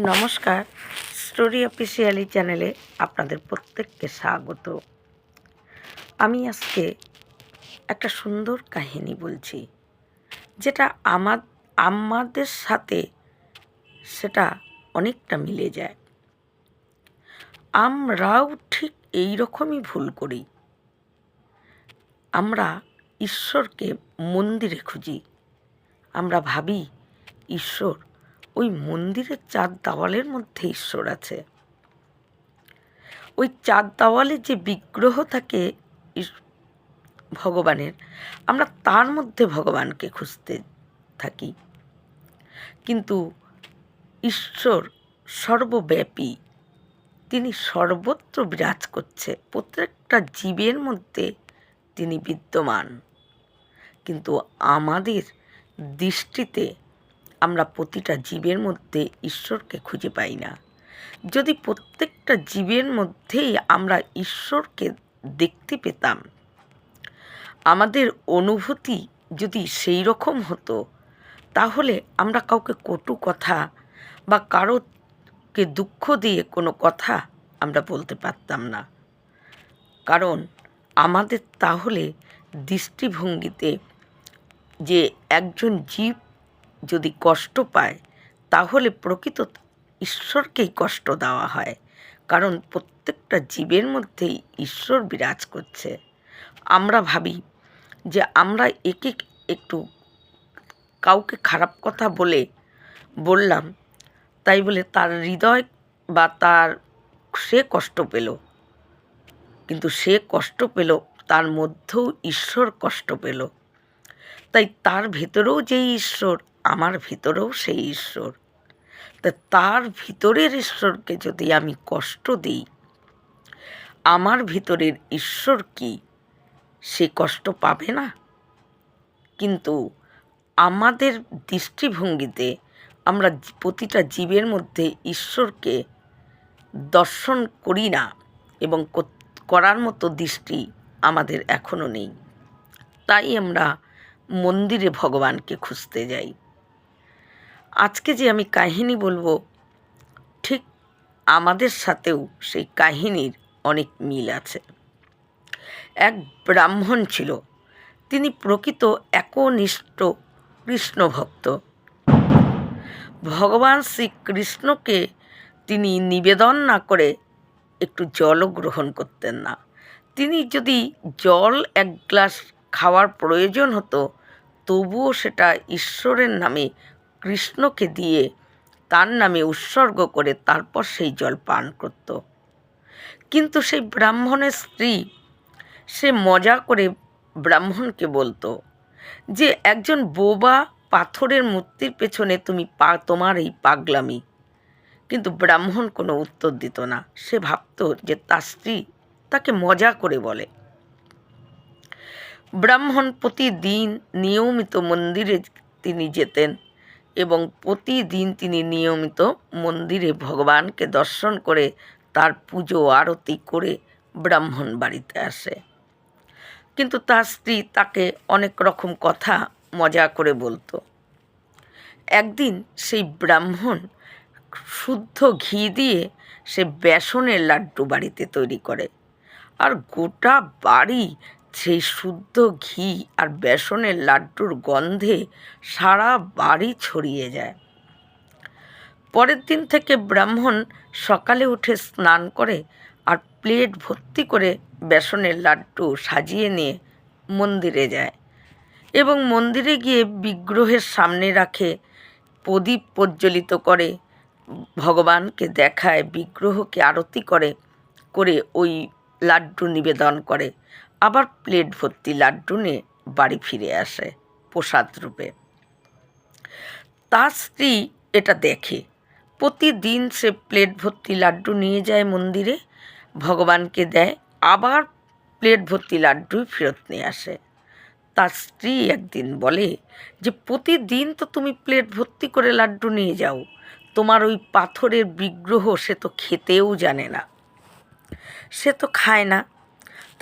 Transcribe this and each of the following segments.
নমস্কার, story officially চ্যানেলে আপনাদের প্রত্যেককে স্বাগত। আমি আজকে একটা সুন্দর কাহিনী বলছি, যেটা আমার আমাদের সাথে সেটা অনেকটা মিলে যায়। আমরাও ঠিক এই রকমই ভুল করি। আমরা ঈশ্বরকে মন্দিরে খুঁজি। আমরা ভাবি, ঈশ্বর মন্দিরের চার দেওয়ালের মধ্যে ঈশ্বর আছে। ওই চার দেওয়ালে যে বিগ্রহ থাকে ভগবানের, আমরা তার মধ্যে ভগবানকে খুঁজতে থাকি। কিন্তু ঈশ্বর সর্বব্যাপী, তিনি সর্বত্র বিরাজ করছে, প্রত্যেকটা জীবের মধ্যে তিনি বিদ্যমান। কিন্তু আমাদের দৃষ্টিতে আমরা প্রতিটা জীবের মধ্যে ঈশ্বরকে খুঁজে পাই না। যদি প্রত্যেকটা জীবের মধ্যেই আমরা ঈশ্বরকে দেখতে পেতাম, আমাদের অনুভূতি যদি সেই রকম হতো, তাহলে আমরা কাউকে কটু কথা বা কারোকে দুঃখ দিয়ে কোনো কথা আমরা বলতে পারতাম না। কারণ আমাদের তাহলে দৃষ্টিভঙ্গিতে যে একজন জীব যদি কষ্ট পায়, তাহলে প্রকৃত ঈশ্বরকেই কষ্ট দেওয়া হয়। কারণ প্রত্যেকটা জীবের মধ্যেই ঈশ্বর বিরাজ করছে। আমরা ভাবি যে আমরা একে একটু কাউকে খারাপ কথা বলে বললাম, তাই বলে তার হৃদয় বা তার সে কষ্ট পেল। কিন্তু সে কষ্ট পেল, তার মধ্যেও ঈশ্বর কষ্ট পেল। তাই তার ভেতরেও যেই ঈশ্বর আমার ভিতরেও সেই ঈশ্বর। তা তার ভিতরের ঈশ্বরকে যদি আমি কষ্ট দিই, আমার ভিতরের ঈশ্বর কি সে কষ্ট পাবে না? কিন্তু আমাদের দৃষ্টিভঙ্গিতে আমরা প্রতিটা জীবের মধ্যে ঈশ্বরকে দর্শন করি না এবং করার মতো দৃষ্টি আমাদের এখনও নেই। তাই আমরা মন্দিরে ভগবানকে খুঁজতে যাই। আজকে যে আমি কাহিনী বলব, ঠিক আমাদের সাথেও সেই কাহিনীর অনেক মিল আছে। এক ব্রাহ্মণ ছিল, তিনি প্রকৃত একনিষ্ঠ কৃষ্ণ ভক্ত ভগবান শ্রীকৃষ্ণকে তিনি নিবেদন না করে একটু জলও গ্রহণ করতেন না। তিনি যদি জল এক গ্লাস খাওয়ার প্রয়োজন হতো, তবুও সেটা ঈশ্বরের নামে কৃষ্ণকে দিয়ে তার নামে উৎসর্গ করে তারপর সেই জল পান করত। কিন্তু সেই ব্রাহ্মণের স্ত্রী সে মজা করে ব্রাহ্মণকে বলতো যে, একজন বোবা পাথরের মূর্তির পেছনে তুমি পা, তোমার এই পাগলামি। কিন্তু ব্রাহ্মণ কোনো উত্তর দিত না। সে ভাবতো যে তার স্ত্রী তাকে মজা করে বলে। ব্রাহ্মণ প্রতিদিন নিয়মিত মন্দিরে তিনি যেতেন। এবং প্রতিদিন তিনি নিয়মিত মন্দিরে ভগবানকে দর্শন করে তার পুজো আরতি করে ব্রাহ্মণ বাড়িতে আসে। কিন্তু তার স্ত্রী তাকে অনেক রকম কথা মজা করে বলতো। একদিন সেই ব্রাহ্মণ শুদ্ধ ঘি দিয়ে সে বেসনের লাড্ডু বাড়িতে তৈরি করে। আর গোটা বাড়ি সেই শুদ্ধ ঘি আর বেসনের লাড্ডুর গন্ধে সারা বাড়ি ছড়িয়ে যায়। পরের দিন থেকে ব্রাহ্মণ সকালে উঠে স্নান করে আর প্লেট ভর্তি করে বেসনের লাড্ডু সাজিয়ে নিয়ে মন্দিরে যায় এবং মন্দিরে গিয়ে বিগ্রহের সামনে রাখে, প্রদীপ প্রজ্বলিত করে, ভগবানকে দেখায়, বিগ্রহকে আরতি করে করে ওই লাড্ডু নিবেদন করে। আবার প্লেট ভর্তি লাড্ডু নিয়ে বাড়ি ফিরে আসে প্রসাদ রূপে। তার স্ত্রী এটা দেখে। প্রতিদিন সে প্লেট ভর্তি লাড্ডু নিয়ে যায় মন্দিরে। ভগবানকে দেয়, আবার প্লেট ভর্তি লাড্ডুই ফেরত নিয়ে আসে। তার স্ত্রী একদিন বলে যে, প্রতিদিন তো তুমি প্লেট ভর্তি করে লাড্ডু নিয়ে যাও। তোমার ওই পাথরের বিগ্রহ সে তো খেতেও জানে না। সে তো খায় না।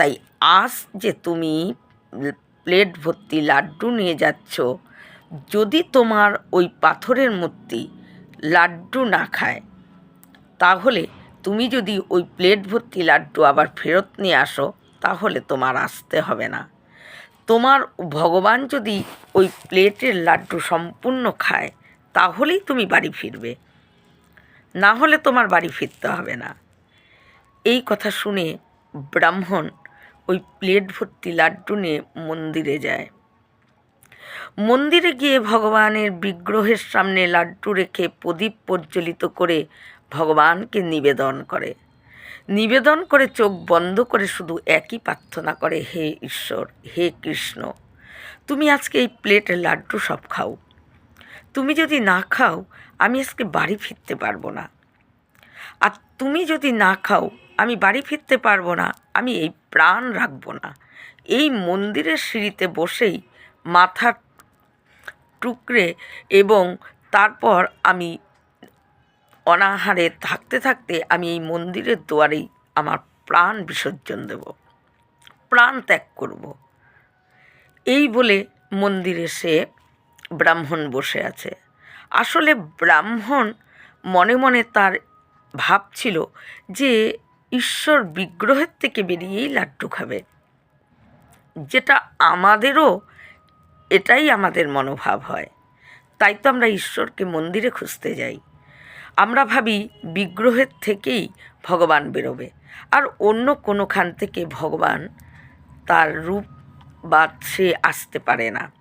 তাই আজ যে তুমি প্লেট ভর্তি লাড্ডু নিয়ে যাচ্ছ, যদি তোমার ওই পাথরের মূর্তি লাড্ডু না খায়, তাহলে তুমি যদি ওই প্লেট ভর্তি লাড্ডু আবার ফেরত নিয়ে আসো, তাহলে তোমার আসতে হবে না। তোমার ভগবান যদি ওই প্লেটের লাড্ডু সম্পূর্ণ খায়, তাহলেই তুমি বাড়ি ফিরবে। না হলে তোমার বাড়ি ফিরতে হবে না। এই কথা শুনে ব্রাহ্মণ ওই প্লেট ভর্তি লাড্ডু নিয়ে মন্দিরে যায়। মন্দিরে গিয়ে ভগবানের বিগ্রহের সামনে লাড্ডু রেখে প্রদীপ প্রজ্বলিত করে ভগবানকে নিবেদন করে। নিবেদন করে চোখ বন্ধ করে শুধু একই প্রার্থনা করে, হে ঈশ্বর, হে কৃষ্ণ, তুমি আজকে এই প্লেটের লাড্ডু সব খাও। তুমি যদি না খাও, আমি আজকে বাড়ি ফিরতে পারব না। আর তুমি যদি না খাও আমি বাড়ি ফিরতে পারব না, আমি এই প্রাণ রাখব না। এই মন্দিরের সিঁড়িতে বসেই মাথা টুকরে এবং তারপর আমি অনাহারে থাকতে থাকতে আমি এই মন্দিরের দুয়ারেই আমার প্রাণ বিসর্জন দেব, প্রাণ ত্যাগ করব। এই বলে মন্দিরে সে ব্রাহ্মণ বসে আছে। আসলে ব্রাহ্মণ মনে মনে তার ভাবছিল যে ঈশ্বর বিগ্রহের থেকে বেরিয়েই লাড্ডু খাবে। যেটা আমাদেরও, এটাই আমাদের মনোভাব হয়। তাই তো আমরা ঈশ্বরকে মন্দিরে খুঁজতে যাই। আমরা ভাবি বিগ্রহের থেকেই ভগবান বেরোবে। আর অন্য কোনোখান থেকে ভগবান তার রূপ বা সে আসতে পারে না।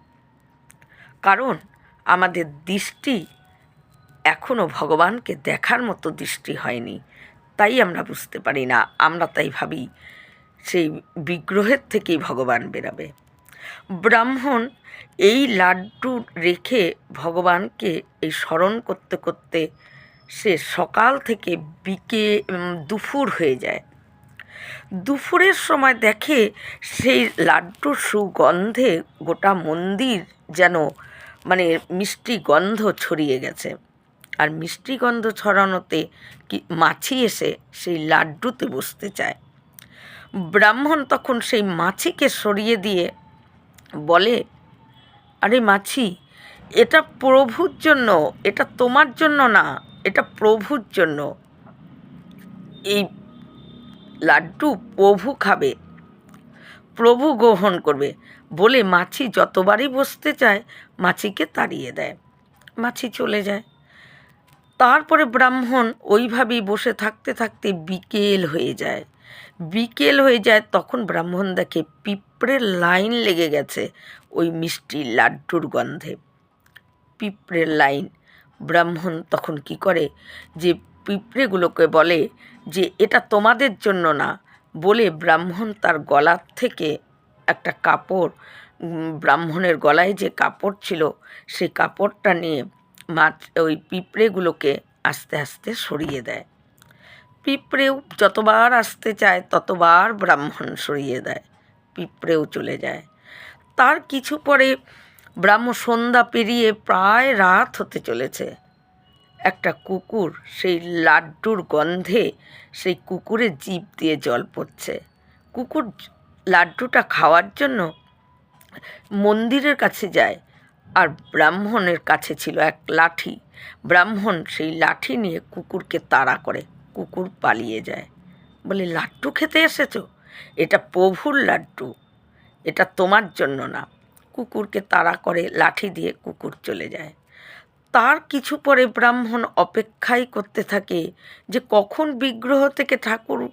কারণ আমাদের দৃষ্টি এখনও ভগবানকে দেখার মতো দৃষ্টি হয়নি। তাই আমরা বুঝতে পারি না, আমরা তাই ভাবি সেই বিগ্রহের থেকেই ভগবান বেরাবে। ব্রাহ্মণ এই লাড্ডু রেখে ভগবানকে এই স্মরণ করতে করতে সে সকাল থেকে বিকে দুপুর হয়ে যায়। দুপুরের সময় দেখে সেই লাড্ডুর সুগন্ধে গোটা মন্দির যেন মানে মিষ্টি গন্ধ ছড়িয়ে গেছে। আর মিষ্টি গন্ধ ছড়ানোতে কি মাছি এসে সেই লাড্ডুতে বসতে চায়। ব্রাহ্মণ তখন সেই মাছিকে সরিয়ে দিয়ে বলে, আরে মাছি, এটা প্রভুর জন্য, এটা তোমার জন্য না, এটা প্রভুর জন্য। এই লাড্ডু প্রভু খাবে, প্রভু গ্রহণ করবে। বলে মাছি যতবারই বসতে চায়, মাছিকে তাড়িয়ে দেয়। মাছি চলে যায়। তারপরে ব্রাহ্মণ ওইভাবেই বসে থাকতে থাকতে বিকেল হয়ে যায়। বিকেল হয়ে যায় তখন ব্রাহ্মণ দেখে পিঁপড়ের লাইন লেগে গেছে ওই মিষ্টি লাড্ডুর গন্ধে। পিঁপড়ের লাইন। ব্রাহ্মণ তখন কি করে? যে পিঁপড়েগুলোকে বলে যে, এটা তোমাদের জন্য না। বলে ব্রাহ্মণ তার গলার থেকে একটা কাপড় ব্রাহ্মণের গলায় যে কাপড় ছিল সেই কাপড়টা নিয়ে মাছ, ওই পিঁপড়েগুলোকে আস্তে আস্তে সরিয়ে দেয়। পিঁপড়েও যতবার আসতে চায়, ততবার ব্রাহ্মণ সরিয়ে দেয়, পিঁপড়েও চলে যায়। তার কিছু পরে ব্রাহ্ম সন্ধ্যা পেরিয়ে প্রায় রাত হতে চলেছে। একটা কুকুর সেই লাড্ডুর গন্ধে সেই কুকুরের জিভ দিয়ে জল পড়ছে। কুকুর লাড্ডুটা খাওয়ার জন্য মন্দিরের কাছে যায়। আর ব্রাহ্মণের কাছে ছিল এক লাঠি। ব্রাহ্মণ সেই লাঠি নিয়ে কুকুরকে তাড়া করে, কুকুর পালিয়ে যায়। বলে, লাড্ডু খেতে এসেছ? এটা প্রভুর লাড্ডু। এটা তোমার জন্য না। কুকুরকে তাড়া করে লাঠি দিয়ে কুকুর চলে যায়। তার কিছু পরে ব্রাহ্মণ অপেক্ষাই করতে থাকে যে কখন বিগ্রহ থেকে ঠাকুর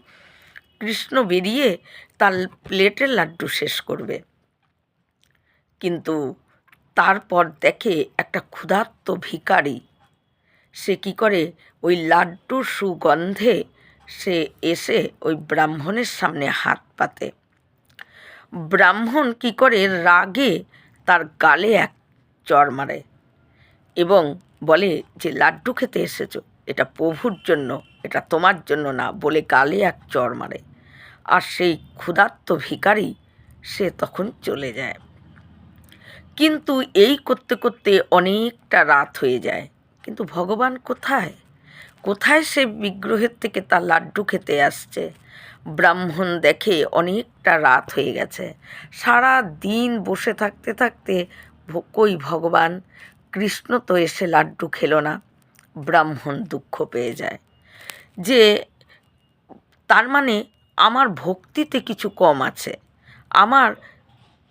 কৃষ্ণ বেরিয়ে তার প্লেটের লাড্ডু শেষ করবে। কিন্তু তারপর দেখে একটা ক্ষুধার্ত ভিখারি। সে কি করে? ওই লাড্ডুর সুগন্ধে সে এসে ওই ব্রাহ্মণের সামনে হাত পাতে। ব্রাহ্মণ কি করে? রাগে তার গালে এক চর মারে এবং বলে যে, লাড্ডু খেতে এসেছ। এটা প্রভুর জন্য, এটা তোমার জন্য না। বলে গালে এক চর মারে। আর সেই ক্ষুধার্ত ভিকারি সে তখন চলে যায়। কিন্তু এই করতে করতে অনেকটা রাত হয়ে যায়। কিন্তু ভগবান কোথায়? কোথায় সে বিগ্রহের থেকে তার লাড্ডু খেতে আসছে? ব্রাহ্মণ দেখে অনেকটা রাত হয়ে গেছে। সারা দিন বসে থাকতে থাকতে কই ভগবান? কৃষ্ণ তো এসে লাড্ডু খেলো না। ব্রাহ্মণ দুঃখ পেয়ে যায়। যে তার মানে আমার ভক্তিতে কিছু কম আছে। আমার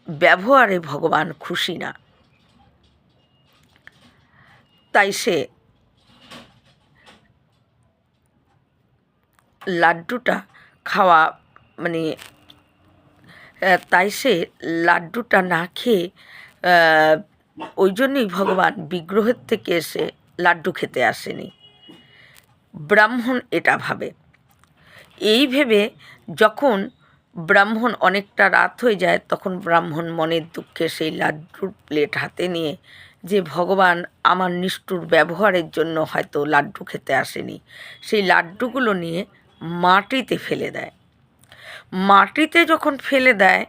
ব্যবহারে ভগবান খুশি না। তাই সে লাড্ডুটা খাওয়া মানে তাই সে লাড্ডুটা না খেয়ে ওই জন্যই ভগবান বিগ্রহের থেকে এসে লাড্ডু খেতে আসেনি। ব্রাহ্মণ এটা ভাবে। এই ভেবে যখন ব্রাহ্মণ অনেকটা রাত হয়ে যায়, তখন ব্রাহ্মণ মনের দুঃখে সেই লাড্ডুর প্লেট হাতে নিয়ে যে, ভগবান, আমার নিষ্ঠুর ব্যবহারের জন্য হয়তো লাড্ডু খেতে আসেনি। সেই লাড্ডুগুলো নিয়ে মাটিতে ফেলে দেয়। মাটিতে যখন ফেলে দেয়,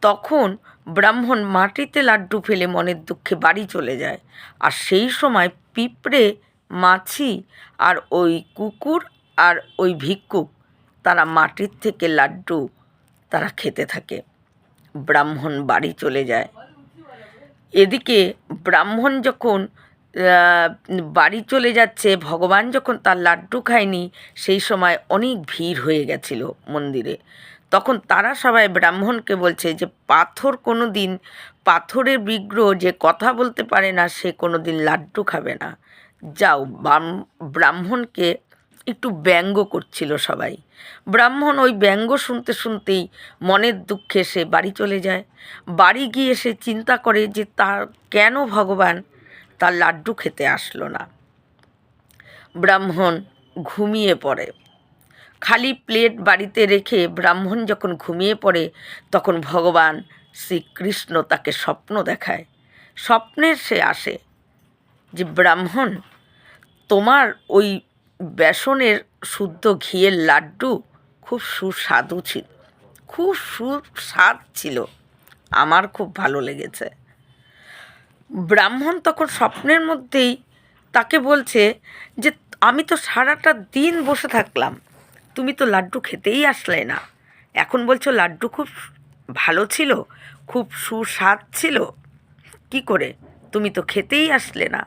তখন ব্রাহ্মণ মাটিতে লাড্ডু ফেলে মনের দুঃখে বাড়ি চলে যায়। আর সেই সময় পিঁপড়ে, মাছি আর ওই কুকুর আর ওই ভিক্ষুক, তারা মাটির থেকে লাড্ডু তারা খেতে থাকে। ব্রাহ্মণ বাড়ি চলে যায়। এদিকে ব্রাহ্মণ যখন বাড়ি চলে যাচ্ছে, ভগবান যখন তার লাড্ডু খায়নি, সেই সময় অনেক ভিড় হয়ে গেছিল মন্দিরে। তখন তারা সবাই ব্রাহ্মণকে বলছে যে, পাথর কোনো দিন পাথরের বিগ্রহ যে কথা বলতে পারে না, সে কোনো দিন লাড্ডু খাবে না। যাও ব্রাহ্মণকে একটু ব্যঙ্গ করছিল সবাই। ব্রাহ্মণ ওই ব্যঙ্গ শুনতে শুনতেই মনের দুঃখে সে বাড়ি চলে যায়। বাড়ি গিয়ে সে চিন্তা করে যে তার কেন ভগবান তার লাড্ডু খেতে আসলো না। ব্রাহ্মণ ঘুমিয়ে পড়ে। খালি প্লেট বাড়িতে রেখে ব্রাহ্মণ যখন ঘুমিয়ে পড়ে, তখন ভগবান শ্রীকৃষ্ণ তাকে স্বপ্ন দেখায়। স্বপ্নের সে আসে যে, ব্রাহ্মণ, তোমার ওই বেসনের শুদ্ধ ঘিয়ের লাড্ডু খুব সুস্বাদু ছিল। খুব সুস্বাদ ছিল। আমার খুব ভালো লেগেছে। ব্রাহ্মণ তখন স্বপ্নের মধ্যেই তাকে বলছে যে, আমি তো সারাটা দিন বসে থাকলাম। তুমি তো লাড্ডু খেতেই আসলে না। এখন বলছো লাড্ডু খুব ভালো ছিল, খুব সুস্বাদ ছিল। কি করে? তুমি তো খেতেই আসলে না।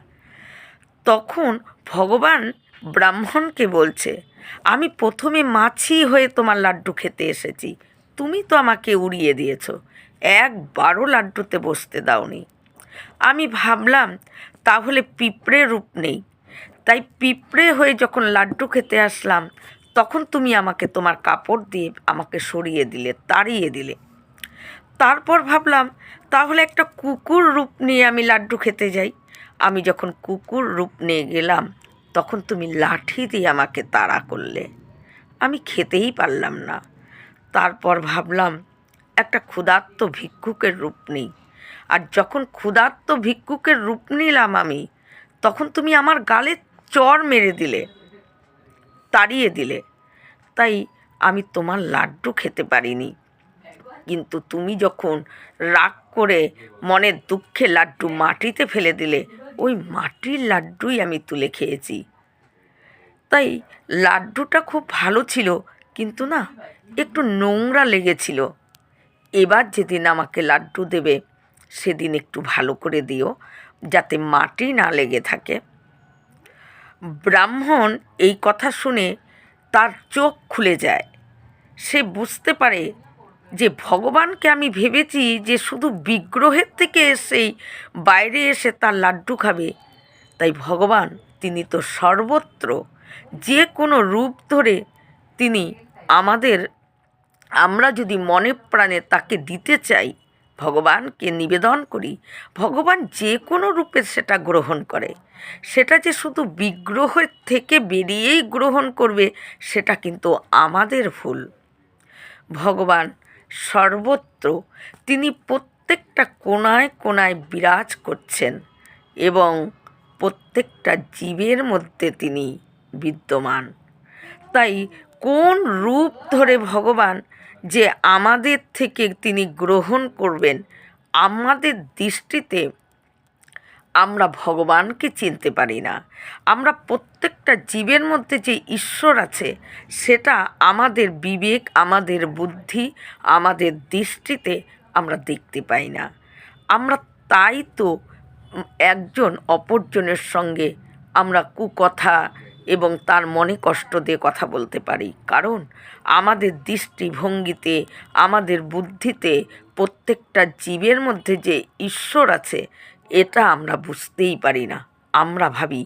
তখন ভগবান ব্রাহ্মণকে বলছে, আমি প্রথমে মাছি হয়ে তোমার লাড্ডু খেতে এসেছি। তুমি তো আমাকে উড়িয়ে দিয়েছ। একবারও লাড্ডুতে বসতে দাওনি। আমি ভাবলাম, তাহলে পিঁপড়ে রূপ নেই। তাই পিঁপড়ে হয়ে যখন লাড্ডু খেতে আসলাম, তখন তুমি আমাকে তোমার কাপড় দিয়ে আমাকে সরিয়ে দিলে, তাড়িয়ে দিলে। তারপর ভাবলাম, তাহলে একটা কুকুর রূপ নিয়ে আমি লাড্ডু খেতে যাই। আমি যখন কুকুর রূপ নিয়ে গেলাম তখন তুমি লাঠি দিয়ে আমাকে তাড়া করলে। আমি খেতেই পারলাম না। তারপর ভাবলাম, একটা ক্ষুধার্ত ভিক্ষুকের রূপ নিই। আর যখন ক্ষুধার্ত ভিক্ষুকের রূপ নিলাম আমি, তখন তুমি আমার গালে চর মেরে দিলে, তাড়িয়ে দিলে। তাই আমি তোমার লাড্ডু খেতে পারিনি। কিন্তু তুমি যখন রাগ করে মনের দুঃখে লাড্ডু মাটিতে ফেলে দিলে মাটির লাড্ডুই আমি তুলে খেয়েছি। তাই লাড্ডুটা খুব ভালো ছিল, কিন্তু না, একটু নোংরা লেগেছিল। এবার যেদিন আমাকে লাড্ডু দেবে, সেদিন একটু ভালো করে দিও, যাতে মাটি না লেগে থাকে। ব্রাহ্মণ এই কথা শুনে তার চোখ খুলে যায়। সে বুঝতে পারে যে ভগবানকে আমি ভেবেছি যে শুধু বিগ্রহের থেকে এসেই বাইরে এসে তার লাড্ডু খাবে। তাই ভগবান, তিনি তো সর্বত্র, যে কোনো রূপ ধরে তিনি আমাদের, আমরা যদি মনে প্রাণে তাকে দিতে চাই, ভগবানকে নিবেদন করি, ভগবান যে কোনো রূপে সেটা গ্রহণ করে। সেটা যে শুধু বিগ্রহের থেকে বেরিয়েই গ্রহণ করবে, সেটা কিন্তু আমাদের ভুল। ভগবান সর্বত্র তিনি প্রত্যেকটা কোনায় কোনায় বিরাজ করছেন এবং প্রত্যেকটা জীবের মধ্যে তিনি বিদ্যমান। তাই কোন রূপ ধরে ভগবান যে আমাদের থেকে তিনি গ্রহণ করবেন, আমাদের দৃষ্টিতে আমরা ভগবানকে চিনতে পারি না। আমরা প্রত্যেকটা জীবের মধ্যে যে ঈশ্বর আছে, সেটা আমাদের বিবেক, আমাদের বুদ্ধি, আমাদের দৃষ্টিতে আমরা দেখতে পাই না। আমরা তাই তো একজন অপরজনের সঙ্গে আমরা কুকথা এবং তার মনে কষ্ট দিয়ে কথা বলতে পারি। কারণ আমাদের দৃষ্টিভঙ্গিতে, আমাদের বুদ্ধিতে প্রত্যেকটা জীবের মধ্যে যে ঈশ্বর আছে এটা আমরা বুঝতেই পারি না। আমরা ভাবি,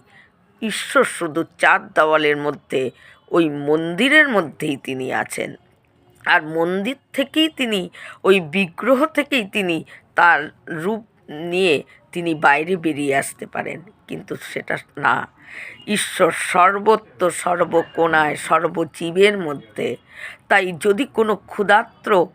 ঈশ্বর শুধু চার দেওয়ালের মধ্যে, ওই মন্দিরের মধ্যেই তিনি আছেন। আর মন্দির থেকেই তিনি, ওই বিগ্রহ থেকেই তিনি তার রূপ নিয়ে তিনি বাইরে বেরিয়ে আসতে পারেন। কিন্তু সেটা না। ঈশ্বর সর্বত্র সর্বকোণায়, সর্বজীবের মধ্যে। তাই যদি কোনো ক্ষুধার্ত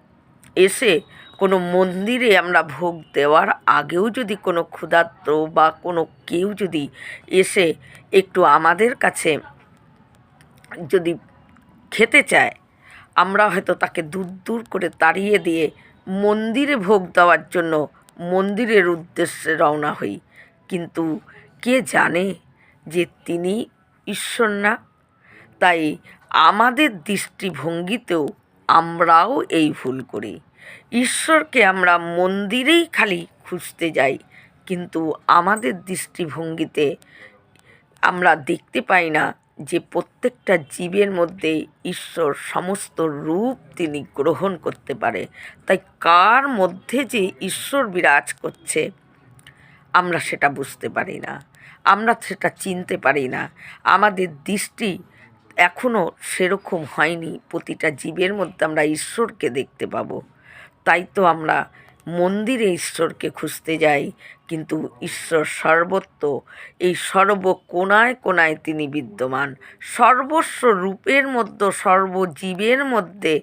এসে কোনো মন্দিরে আমরা ভোগ দেওয়ার আগেও যদি কোনো ক্ষুধার্ত বা কোনো কেউ যদি এসে একটু আমাদের কাছে যদি খেতে চায়, আমরা হয়তো তাকে দূর দূর করে তাড়িয়ে দিয়ে মন্দিরে ভোগ দেওয়ার জন্য মন্দিরের উদ্দেশ্যে রওনা হই। কিন্তু কে জানে যে তিনি ঈশ্বর না? তাই আমাদের দৃষ্টিভঙ্গিতেও আমরাও এই ভুল করি। ঈশ্বরকে আমরা মন্দিরেই খালি খুঁজতে যাই, কিন্তু আমাদের দৃষ্টিভঙ্গিতে আমরা দেখতে পাই না যে প্রত্যেকটা জীবের মধ্যে ঈশ্বর সমস্ত রূপ তিনি গ্রহণ করতে পারে। তাই কার মধ্যে যে ঈশ্বর বিরাজ করছে, আমরা সেটা বুঝতে পারি না, আমরা সেটা চিনতে পারি না। আমাদের দৃষ্টি এখনও সেরকম হয়নি, প্রতিটা জীবের মধ্যে আমরা ঈশ্বরকে দেখতে পাবো। তাই তো আমরা মন্দিরে ঈশ্বরকে খুঁজতে যাই। কিন্তু ঈশ্বর সর্বত্র, এই সর্ব কোনায় কোনায় তিনি বিদ্যমান। সর্বস্ব রূপের মধ্যে, সর্বজীবের মধ্যে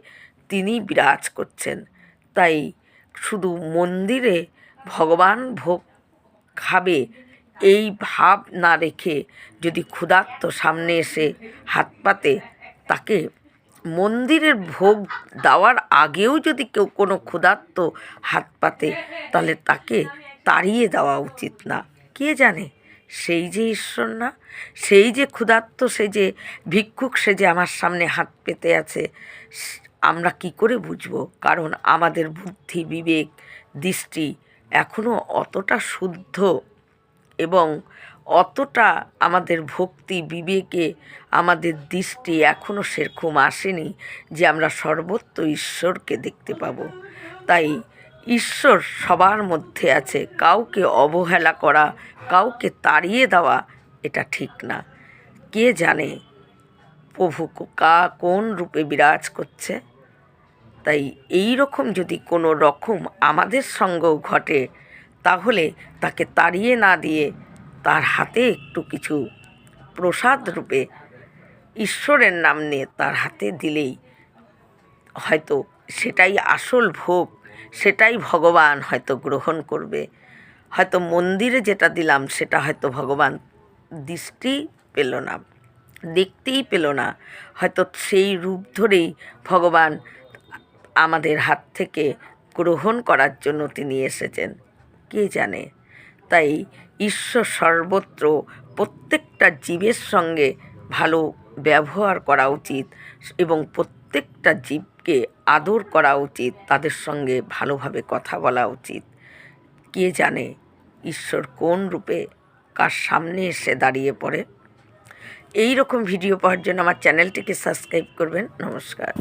তিনি বিরাজ করছেন। তাই শুধু মন্দিরে ভগবান ভোগ খাবে এই ভাব না রেখে যদি ক্ষুধার্ত সামনে এসে হাত পাতে, তাকে মন্দিরের ভোগ দেওয়ার আগেও যদি কেউ কোনো ক্ষুধার্ত হাত পাতে, তাহলে তাকে তাড়িয়ে দেওয়া উচিত না। কে জানে? সেই যে ঈশ্বর না? সেই যে ক্ষুধার্ত সে যে ভিক্ষুক, সে যে আমার সামনে হাত পেতে আছে, আমরা কি করে বুঝব? কারণ আমাদের বুদ্ধি, বিবেক, দৃষ্টি এখনও অতটা শুদ্ধ এবং অতটা আমাদের ভক্তি, বিবেকে আমাদের দৃষ্টি এখনও সেরকম আসেনি যে আমরা সর্বত্র ঈশ্বরকে দেখতে পাব। তাই ঈশ্বর সবার মধ্যে আছে, কাউকে অবহেলা করা, কাউকে তাড়িয়ে দেওয়া, এটা ঠিক না। কে জানে প্রভু কা, কোন রূপে বিরাজ করছে? তাই এই রকম যদি কোনো রকম আমাদের সঙ্গেও ঘটে, তাহলে তাকে তাড়িয়ে না দিয়ে তার হাতে একটু কিছু প্রসাদ রূপে ঈশ্বরের নাম নিয়ে তার হাতে দিলেই হয়তো সেটাই আসল ভোগ, সেটাই ভগবান হয়তো গ্রহণ করবে। হয়তো মন্দিরে যেটা দিলাম, সেটা হয়তো ভগবান দৃষ্টি পেল না, দেখতেই পেল না। হয়তো সেই রূপ ধরেই ভগবান আমাদের হাত থেকে গ্রহণ করার জন্য তিনি এসেছেন। কে জানে? তাই ঈশ্বর সর্বত্র প্রত্যেকটা জীবের সঙ্গে ভালো ব্যবহার করা উচিত এবং প্রত্যেকটা জীবকে আদর করা উচিত, তাদের সঙ্গে ভালোভাবে কথা বলা উচিত। কে জানে ঈশ্বর কোন রূপে কার সামনে এসে দাঁড়িয়ে পড়ে। এই রকম ভিডিও পাওয়ার জন্য আমার চ্যানেলটিকে সাবস্ক্রাইব করবেন। নমস্কার।